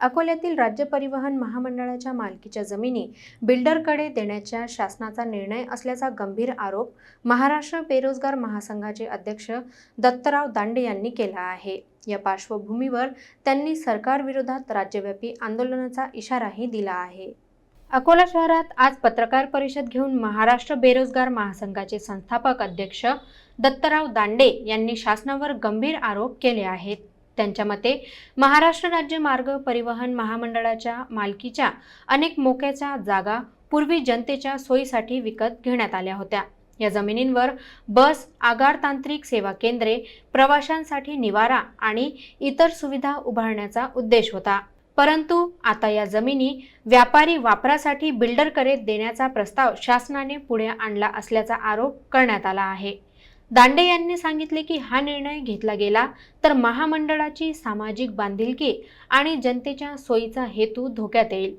अकोल्यातील राज्य परिवहन महामंडळाच्या मालकीच्या जमिनी बिल्डरकडे देण्याच्या शासनाचा निर्णय असल्याचा गंभीर आरोप महाराष्ट्र बेरोजगार महासंघाचे अध्यक्ष दत्तराव दांडे यांनी केला आहे. या पार्श्वभूमीवर त्यांनी सरकारविरोधात राज्यव्यापी आंदोलनाचा इशाराही दिला आहे. अकोला शहरात आज पत्रकार परिषद घेऊन महाराष्ट्र बेरोजगार महासंघाचे संस्थापक अध्यक्ष दत्तराव दांडे यांनी शासनावर गंभीर आरोप केले आहेत. त्यांच्या मते महाराष्ट्र राज्य मार्ग परिवहन महामंडळाच्या मालकीच्या अनेक मोक्याच्या जागा पूर्वी जनतेच्या सोयीसाठी विकत घेण्यात आल्या होत्या. या जमिनींवर बस आगार तांत्रिक सेवा केंद्रे प्रवाशांसाठी निवारा आणि इतर सुविधा उभारण्याचा उद्देश होता. परंतु आता या जमिनी व्यापारी वापरासाठी बिल्डरकडे देण्याचा प्रस्ताव शासनाने पुढे आणला असल्याचा आरोप करण्यात आला आहे. दांडे यांनी सांगितले की हा निर्णय घेतला गेला तर महामंडळाची सामाजिक बांधिलकी आणि जनतेच्या सोयीचा हेतू धोक्यात येईल.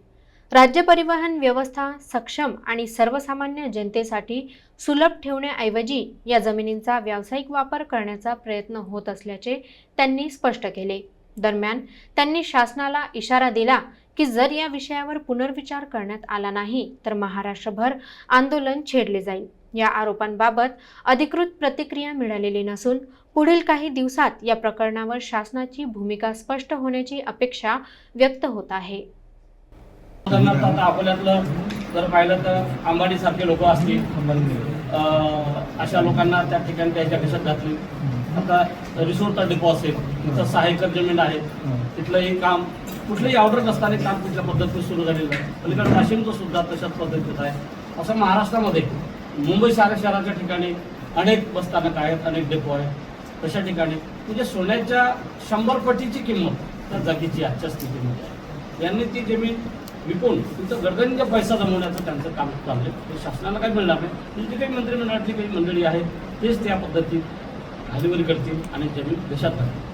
राज्य परिवहन व्यवस्था सक्षम आणि सर्वसामान्य जनतेसाठी सुलभ ठेवण्याऐवजी या जमिनींचा व्यावसायिक वापर करण्याचा प्रयत्न होत असल्याचे त्यांनी स्पष्ट केले. दरम्यान त्यांनी शासनाला इशारा दिला की जर या विषयावर पुनर्विचार करण्यात आला नाही तर महाराष्ट्रभर आंदोलन छेडले जाईल. या आरोपांबाबत अधिकृत प्रतिक्रिया मिळालेली नसून पुढील काही दिवसात या प्रकरणावर शासनाची भूमिका स्पष्ट होण्याची अपेक्षा व्यक्त होत आहे. उदाहरणार्थ आता अकोल्यातलं जर पाहिलं तर लोक असतील. अशा लोकांना त्या ठिकाणी त्यांच्या कशात घातली? आता रिसोर्टचा डिपो असेल तिथं सहा एकर जमीन आहे. तिथलंही काम कुठलंही ऑर्डर नसताना काम कुठल्या पद्धतीने सुरू झालेलं आहे? पलीकडे वाशिमचं सुद्धा तशाच पद्धतीत आहे. असं महाराष्ट्रामध्ये. मुंबई सारा शहराच्या ठिकाणी अनेक बसस्थानक आहेत अनेक डेपो आहेत. तशा ठिकाणी म्हणजे सोन्याच्या शंभर पटीची किंमत त्या जागेची आजच्या स्थितीमध्ये आहे. यांनी ती जमीन विकून तिथं गडगंज पैसा जमवण्याचं त्यांचं काम चाललंय. ते शासनाला काही मिळणार नाही. म्हणजे तुमची काही मंत्रिमंडळातली काही मंडळी आहेत तेच त्या पद्धतीत घालीवरी करतील आणि जमीन देशात राहतील